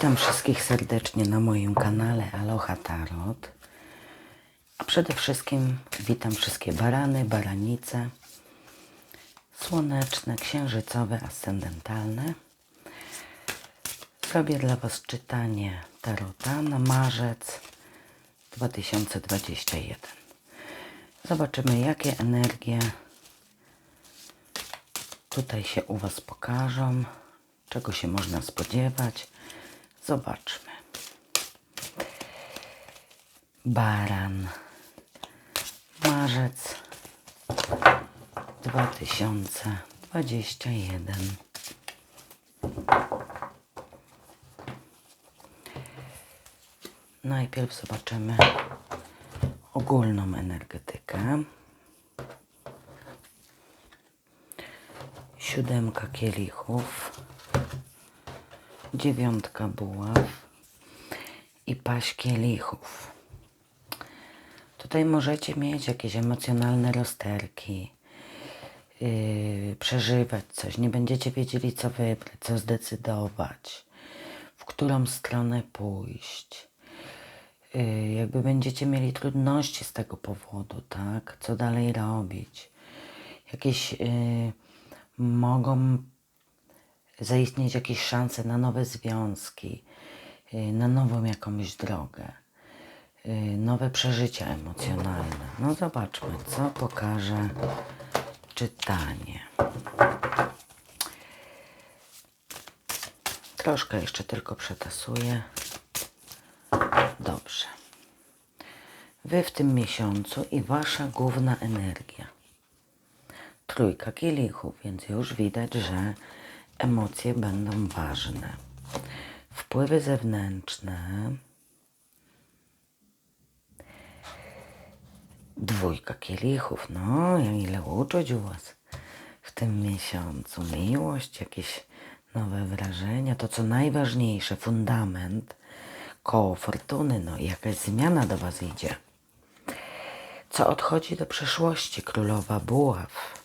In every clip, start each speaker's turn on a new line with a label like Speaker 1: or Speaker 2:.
Speaker 1: Witam wszystkich serdecznie na moim kanale Aloha Tarot. A przede wszystkim witam wszystkie barany, baranice, słoneczne, księżycowe, ascendentalne. Zrobię dla Was czytanie Tarota na marzec 2021. Zobaczymy, jakie energie tutaj się u Was pokażą, czego się można spodziewać. Zobaczmy. Baran. Marzec 2021. Najpierw zobaczymy ogólną energetykę. Siódemka kielichów, dziewiątka buław i paść kielichów. Tutaj możecie mieć jakieś emocjonalne rozterki, yy, przeżywać coś, nie będziecie wiedzieli co wybrać, co zdecydować, w którą stronę pójść. Yy, jakby będziecie mieli trudności z tego powodu, tak? Co dalej robić? Jakieś yy, mogą zaistnieć jakieś szanse na nowe związki, yy, na nową jakąś drogę, yy, nowe przeżycia emocjonalne. No zobaczmy, co pokaże czytanie. Troszkę jeszcze tylko przetasuję. Dobrze. Wy w tym miesiącu i wasza główna energia. Trójka kielichów, więc już widać, że emocje będą ważne. Wpływy zewnętrzne. Dwójka kielichów. No, ile uczuć u was w tym miesiącu. Miłość, jakieś nowe wrażenia. To, co najważniejsze, fundament, koło fortuny, no jakaś zmiana do was idzie. Co odchodzi do przeszłości, królowa buław.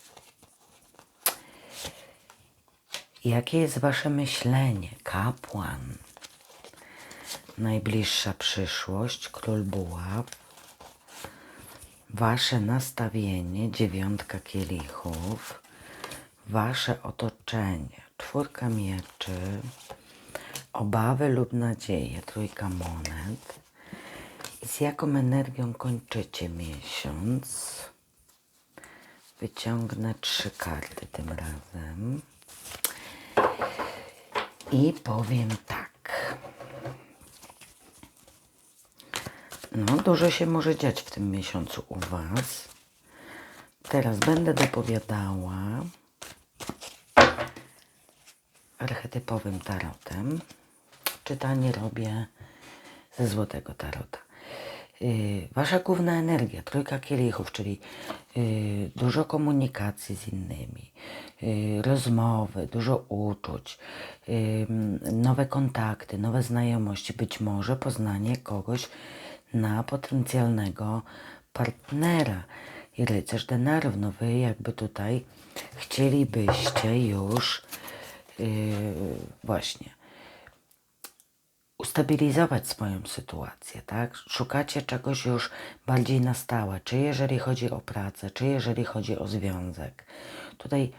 Speaker 1: Jakie jest wasze myślenie, kapłan? Najbliższa przyszłość, król buław. Wasze nastawienie, dziewiątka kielichów. Wasze otoczenie, czwórka mieczy. Obawy lub nadzieje, trójka monet. I z jaką energią kończycie miesiąc? Wyciągnę trzy karty tym razem. I powiem tak. No, dużo się może dziać w tym miesiącu u Was. Teraz będę dopowiadała archetypowym tarotem. Czytanie robię ze złotego tarota. Yy, wasza główna energia, trójka kielichów, czyli yy, dużo komunikacji z innymi, yy, rozmowy, dużo uczuć, nowe kontakty, nowe znajomości, być może poznanie kogoś na potencjalnego partnera. I rycerz denarów, no wy jakby tutaj chcielibyście już właśnie ustabilizować swoją sytuację, tak? Szukacie czegoś już bardziej na stałe, czy jeżeli chodzi o pracę, czy jeżeli chodzi o związek. Tutaj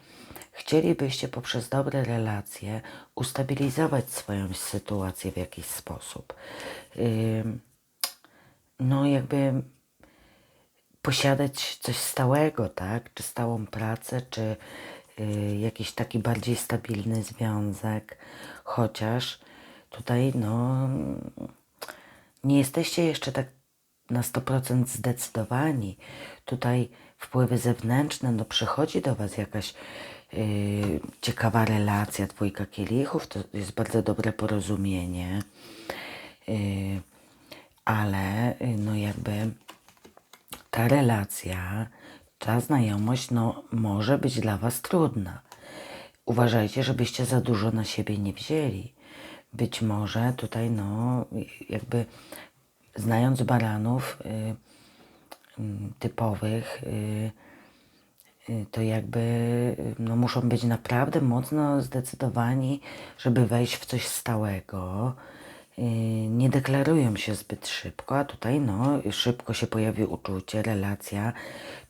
Speaker 1: chcielibyście poprzez dobre relacje ustabilizować swoją sytuację w jakiś sposób. No jakby posiadać coś stałego, tak? Czy stałą pracę, czy y, jakiś taki bardziej stabilny związek, chociaż tutaj no nie jesteście jeszcze tak na 100% zdecydowani. Tutaj wpływy zewnętrzne, no przychodzi do Was jakaś y, ciekawa relacja, dwójka kielichów, to jest bardzo dobre porozumienie, y, ale y, no jakby ta relacja, ta znajomość, no, może być dla Was trudna. Uważajcie, żebyście za dużo na siebie nie wzięli. Być może tutaj, no, jakby znając baranów y, y, typowych, y, y, to jakby y, no, muszą być naprawdę mocno zdecydowani, żeby wejść w coś stałego. y, nie deklarują się zbyt szybko, a tutaj no szybko się pojawi uczucie, relacja,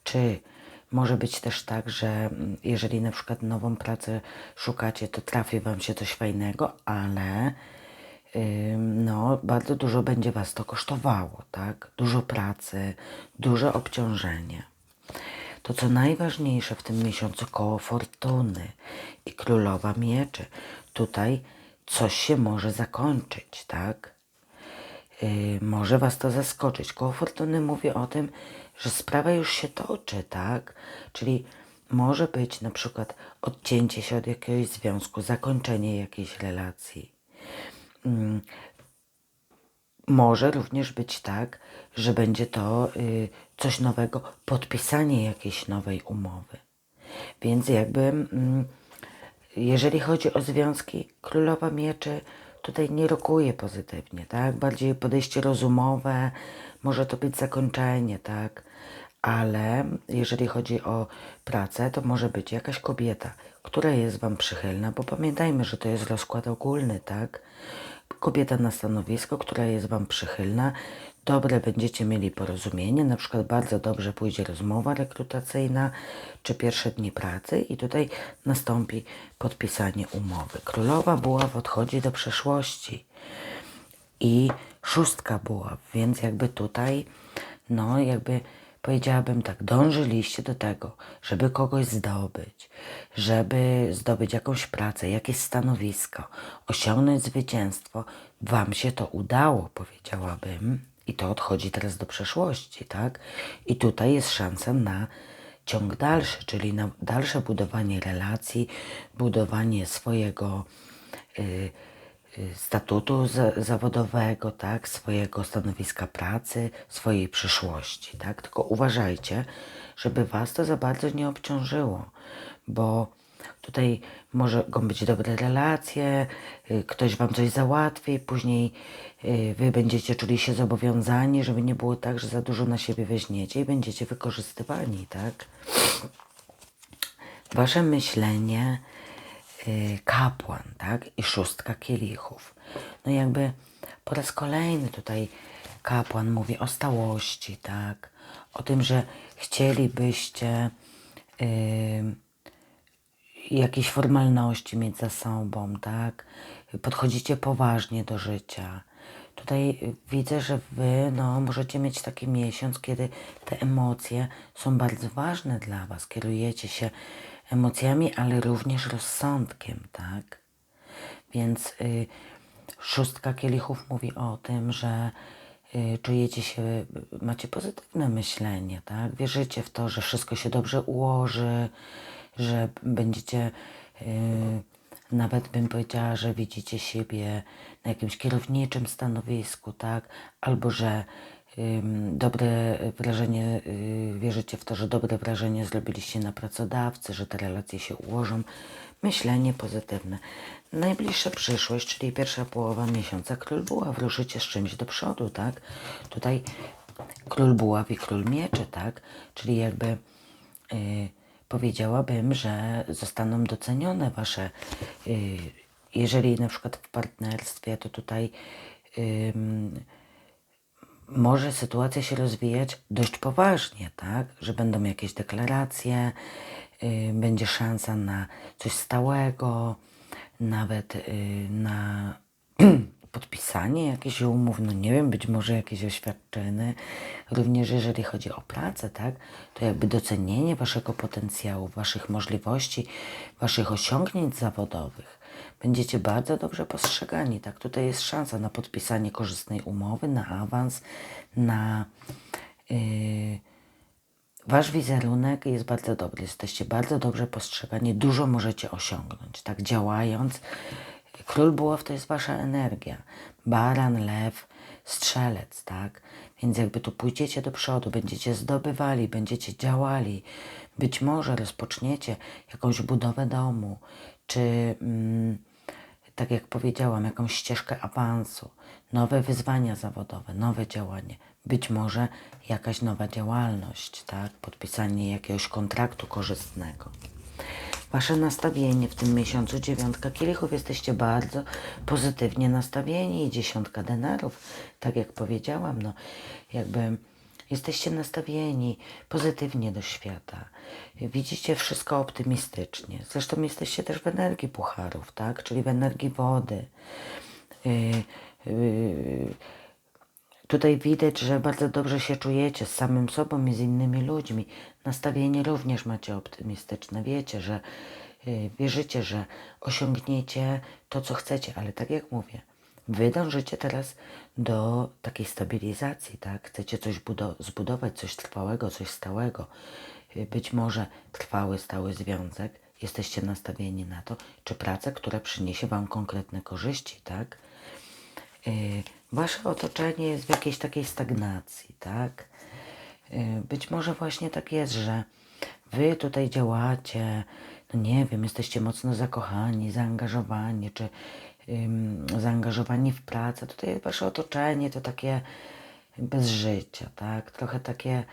Speaker 1: czy może być też tak, że mm, jeżeli na przykład nową pracę szukacie, to trafi Wam się coś fajnego, ale no, bardzo dużo będzie Was to kosztowało, tak? Dużo pracy, duże obciążenie. To co najważniejsze w tym miesiącu koło fortuny i królowa mieczy. Tutaj coś się może zakończyć, tak? Yy, może Was to zaskoczyć. Koło fortuny mówi o tym, że sprawa już się toczy, tak? Czyli może być na przykład odcięcie się od jakiegoś związku, zakończenie jakiejś relacji. Mm, może również być tak, że będzie to y, coś nowego, podpisanie jakiejś nowej umowy. Więc jakby, mm, jeżeli chodzi o związki, królowa mieczy tutaj nie rokuje pozytywnie, tak? Bardziej podejście rozumowe, może to być zakończenie, tak? Ale jeżeli chodzi o pracę, to może być jakaś kobieta, która jest Wam przychylna, bo pamiętajmy, że to jest rozkład ogólny, tak? Kobieta na stanowisko, która jest Wam przychylna, dobre będziecie mieli porozumienie, na przykład bardzo dobrze pójdzie rozmowa rekrutacyjna, czy pierwsze dni pracy i tutaj nastąpi podpisanie umowy. Królowa Buław odchodzi do przeszłości i szóstka buław, więc jakby tutaj, no jakby powiedziałabym tak, dążyliście do tego, żeby kogoś zdobyć, żeby zdobyć jakąś pracę, jakieś stanowisko, osiągnąć zwycięstwo. Wam się to udało, powiedziałabym, i to odchodzi teraz do przeszłości, tak? I tutaj jest szansa na ciąg dalszy, czyli na dalsze budowanie relacji, budowanie swojego. Yy, y, statutu za, zawodowego, tak, swojego stanowiska pracy, swojej przyszłości, tak? Tylko uważajcie, żeby was to za bardzo nie obciążyło, bo tutaj mogą być dobre relacje, y, ktoś wam coś załatwi, później y, wy będziecie czuli się zobowiązani, żeby nie było tak, że za dużo na siebie weźmiecie i będziecie wykorzystywani, tak? Wasze myślenie Y, kapłan, tak? I szóstka kielichów. No jakby po raz kolejny tutaj kapłan mówi o stałości, tak? O tym, że chcielibyście yy, jakieś formalności mieć za sobą, tak? Podchodzicie poważnie do życia. Tutaj widzę, że Wy no, możecie mieć taki miesiąc, kiedy te emocje są bardzo ważne dla Was. Kierujecie się emocjami, ale również rozsądkiem, tak? Więc y, szóstka kielichów mówi o tym, że y, czujecie się, macie pozytywne myślenie, tak? Wierzycie w to, że wszystko się dobrze ułoży, że będziecie, y, nawet bym powiedziała, że widzicie siebie na jakimś kierowniczym stanowisku, tak? Albo że dobre wrażenie, y, wierzycie w to, że dobre wrażenie zrobiliście na pracodawcy, że te relacje się ułożą. Myślenie pozytywne. Najbliższa przyszłość, czyli pierwsza połowa miesiąca, król buław, ruszycie z czymś do przodu, tak? Tutaj król buław i król mieczy, tak? Czyli jakby yy, powiedziałabym, że zostaną docenione wasze, yy, jeżeli na przykład w partnerstwie, to tutaj może sytuacja się rozwijać dość poważnie, tak? Że będą jakieś deklaracje, yy, będzie szansa na coś stałego, nawet yy, na podpisanie jakichś umów, no nie wiem, być może jakieś oświadczyny. Również jeżeli chodzi o pracę, tak? To jakby docenienie waszego potencjału, waszych możliwości, waszych osiągnięć zawodowych będziecie bardzo dobrze postrzegani. Tak, tutaj jest szansa na podpisanie korzystnej umowy, na awans, na yy, wasz wizerunek jest bardzo dobry. Jesteście bardzo dobrze postrzegani, dużo możecie osiągnąć, tak działając. Król Buław to jest wasza energia. Baran, lew, strzelec, tak? Więc jakby tu pójdziecie do przodu, będziecie zdobywali, będziecie działali, być może rozpoczniecie jakąś budowę domu, czy mm, tak jak powiedziałam, jakąś ścieżkę awansu, nowe wyzwania zawodowe, nowe działanie, być może jakaś nowa działalność, tak? podpisanie jakiegoś kontraktu korzystnego. Wasze nastawienie w tym miesiącu, dziewiątka kielichów, jesteście bardzo pozytywnie nastawieni i dziesiątka denarów, tak jak powiedziałam, no jakby jesteście nastawieni pozytywnie do świata. Widzicie wszystko optymistycznie. Zresztą jesteście też w energii pucharów, tak? Czyli w energii wody. Yy, yy, Tutaj widać, że bardzo dobrze się czujecie z samym sobą i z innymi ludźmi. Nastawienie również macie optymistyczne. Wiecie, że y, wierzycie, że osiągniecie to, co chcecie, ale tak jak mówię, wy dążycie teraz do takiej stabilizacji, tak? Chcecie coś budo- zbudować, coś trwałego, coś stałego. Y, Być może trwały, stały związek. Jesteście nastawieni na to, czy pracę, która przyniesie wam konkretne korzyści, tak? Y, Wasze otoczenie jest w jakiejś takiej stagnacji, tak? Y, Być może właśnie tak jest, że wy tutaj działacie, no nie wiem, jesteście mocno zakochani, zaangażowani, czy ym, zaangażowani w pracę. Tutaj wasze otoczenie to takie bez życia, tak? Trochę takie,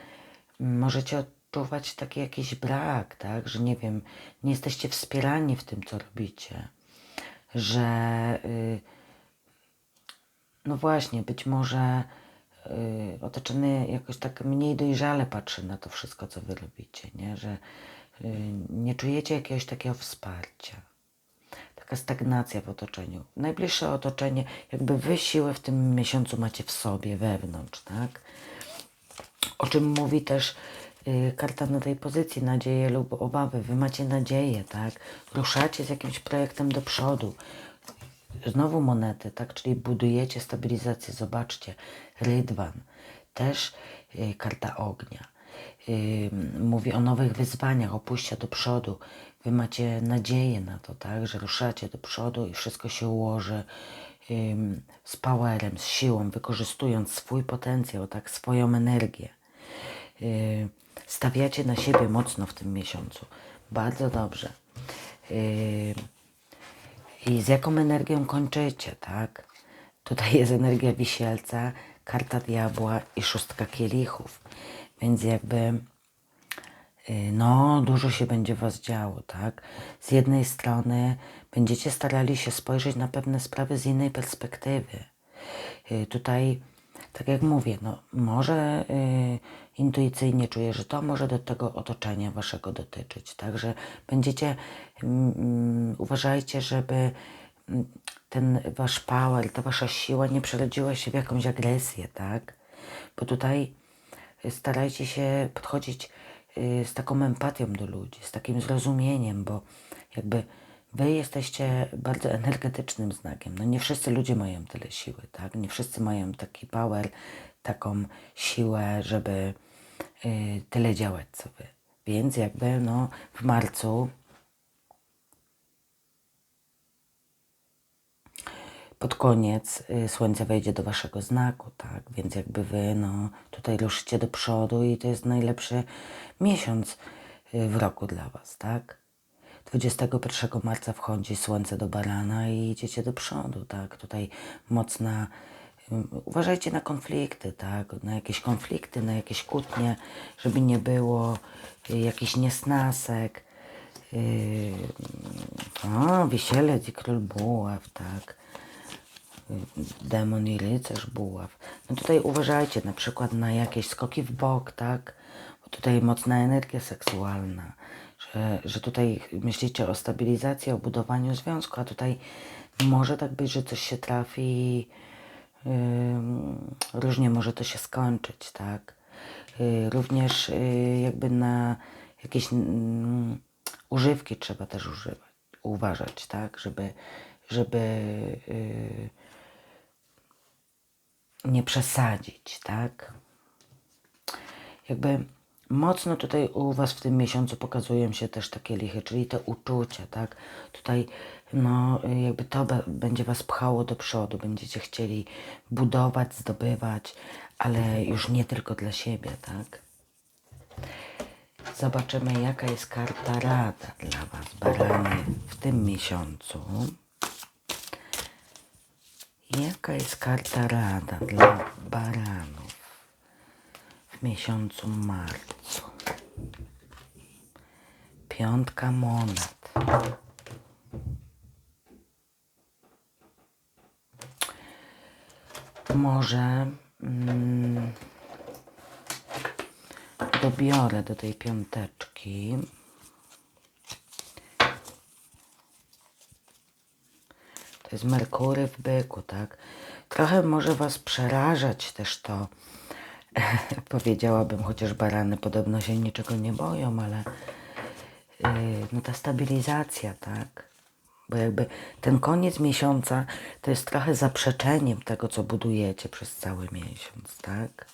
Speaker 1: mm, możecie odczuwać taki jakiś brak, tak? Że nie wiem, nie jesteście wspierani w tym, co robicie, że... Y, no właśnie, być może y, otoczony jakoś tak mniej dojrzale patrzy na to wszystko, co wy robicie, nie? że y, nie czujecie jakiegoś takiego wsparcia. Taka stagnacja w otoczeniu. Najbliższe otoczenie, jakby wy siłę w tym miesiącu macie w sobie, wewnątrz, tak? O czym mówi też y, karta na tej pozycji, nadzieje lub obawy. Wy macie nadzieję, tak? Ruszacie z jakimś projektem do przodu. Znowu monety, tak? Czyli budujecie stabilizację. Zobaczcie, rydwan, też y, karta ognia. Y, mówi o nowych wyzwaniach, o pójściu do przodu. Wy macie nadzieję na to, tak? Że ruszacie do przodu i wszystko się ułoży ym, z powerem, z siłą, wykorzystując swój potencjał, tak? Swoją energię. Y, stawiacie na siebie mocno w tym miesiącu. Bardzo dobrze. Y, i z jaką energią kończycie, tak? Tutaj jest energia wisielca, karta diabła i szóstka kielichów. Więc jakby y, no, dużo się będzie was działo, tak? Z jednej strony będziecie starali się spojrzeć na pewne sprawy z innej perspektywy. Y, Tutaj, tak jak mówię, no, może y, intuicyjnie czuję, że to może do tego otoczenia waszego dotyczyć, także będziecie, mm, mm, uważajcie, żeby mm, ten wasz power, ta wasza siła nie przerodziła się w jakąś agresję, tak? Bo tutaj starajcie się podchodzić y, z taką empatią do ludzi, z takim zrozumieniem, bo jakby wy jesteście bardzo energetycznym znakiem. No nie wszyscy ludzie mają tyle siły, tak? Nie wszyscy mają taki power, taką siłę, żeby y, tyle działać co wy. Więc jakby no w marcu pod koniec y, słońce wejdzie do waszego znaku, tak? Więc jakby wy, no, tutaj ruszycie do przodu i to jest najlepszy miesiąc y, w roku dla was, tak? 21 marca wchodzi słońce do barana i idziecie do przodu, tak? Tutaj mocna. ym, Uważajcie na konflikty, tak? Na jakieś konflikty, na jakieś kłótnie, żeby nie było y, jakichś niesnasek. Yy, o, wisielec i król buław, tak demon i rycerz buław. No tutaj uważajcie na przykład na jakieś skoki w bok, tak? Bo tutaj mocna energia seksualna, że, że tutaj myślicie o stabilizacji, o budowaniu związku, a tutaj może tak być, że coś się trafi yy, różnie może to się skończyć, tak? Yy, również yy, jakby na jakieś yy, używki trzeba też używać, uważać, tak? Żeby, żeby yy, nie przesadzić, tak? Jakby mocno tutaj u Was w tym miesiącu pokazują się też takie lichy, czyli te uczucia, tak? Tutaj no jakby to będzie Was pchało do przodu, będziecie chcieli budować, zdobywać, ale już nie tylko dla siebie, tak? Zobaczymy jaka jest karta rada dla Was, barany, w tym miesiącu. Jaka jest karta rada dla baranów w miesiącu marcu? Piątka monet. Może mm, dobiorę do tej piąteczki. To jest Merkury w byku, tak? Trochę może Was przerażać też to, powiedziałabym, chociaż barany podobno się niczego nie boją, ale yy, no ta stabilizacja, tak? Bo jakby ten koniec miesiąca to jest trochę zaprzeczeniem tego, co budujecie przez cały miesiąc, tak?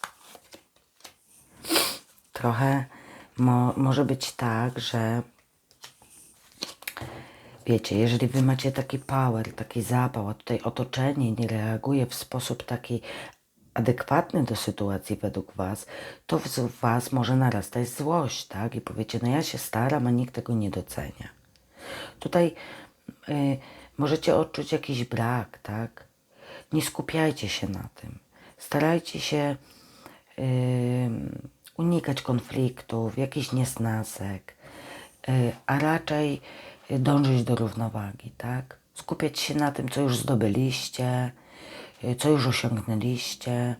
Speaker 1: Trochę mo może być tak, że wiecie, jeżeli wy macie taki power, taki zapał, a tutaj otoczenie nie reaguje w sposób taki adekwatny do sytuacji według was, to w was może narastać złość, tak? I powiecie, no ja się staram, a nikt tego nie docenia. Tutaj y, możecie odczuć jakiś brak, tak? Nie skupiajcie się na tym. Starajcie się y, unikać konfliktów, jakichś niesnasek, y, a raczej dążyć do równowagi, tak? Skupiać się na tym, co już zdobyliście, co już osiągnęliście,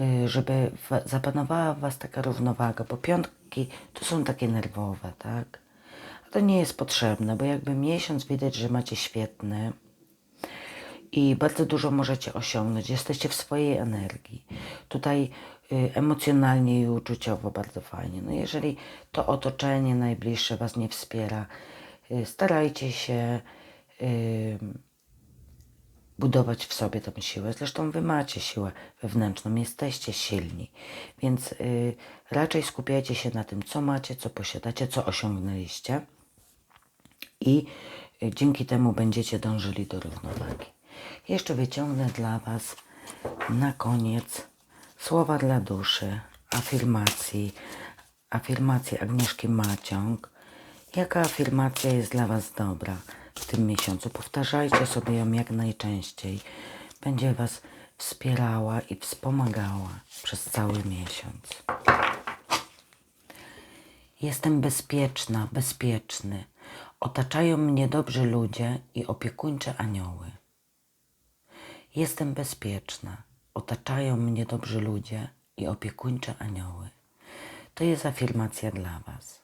Speaker 1: y, żeby zapanowała w Was taka równowaga, bo piątki to są takie nerwowe, tak? A to nie jest potrzebne, bo jakby miesiąc widać, że macie świetny i bardzo dużo możecie osiągnąć. Jesteście w swojej energii. Tutaj y, emocjonalnie i uczuciowo bardzo fajnie. No jeżeli to otoczenie najbliższe Was nie wspiera, y, starajcie się y, budować w sobie tą siłę. Zresztą Wy macie siłę wewnętrzną, jesteście silni, więc y, raczej skupiajcie się na tym, co macie, co posiadacie, co osiągnęliście i y, dzięki temu będziecie dążyli do równowagi. Jeszcze wyciągnę dla Was na koniec słowa dla duszy, afirmacji, afirmacji Agnieszki Maciąg. Jaka afirmacja jest dla Was dobra w tym miesiącu? Powtarzajcie sobie ją jak najczęściej. Będzie Was wspierała i wspomagała przez cały miesiąc. Jestem bezpieczna, bezpieczny. Otaczają mnie dobrzy ludzie i opiekuńcze anioły. Jestem bezpieczna. Otaczają mnie dobrzy ludzie i opiekuńcze anioły. To jest afirmacja dla Was.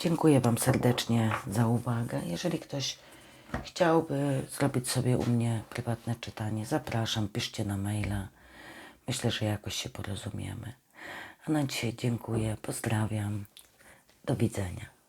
Speaker 1: Dziękuję Wam serdecznie za uwagę. Jeżeli ktoś chciałby zrobić sobie u mnie prywatne czytanie, zapraszam, piszcie na maila. Myślę, że jakoś się porozumiemy. A na dzisiaj dziękuję, pozdrawiam. Do widzenia.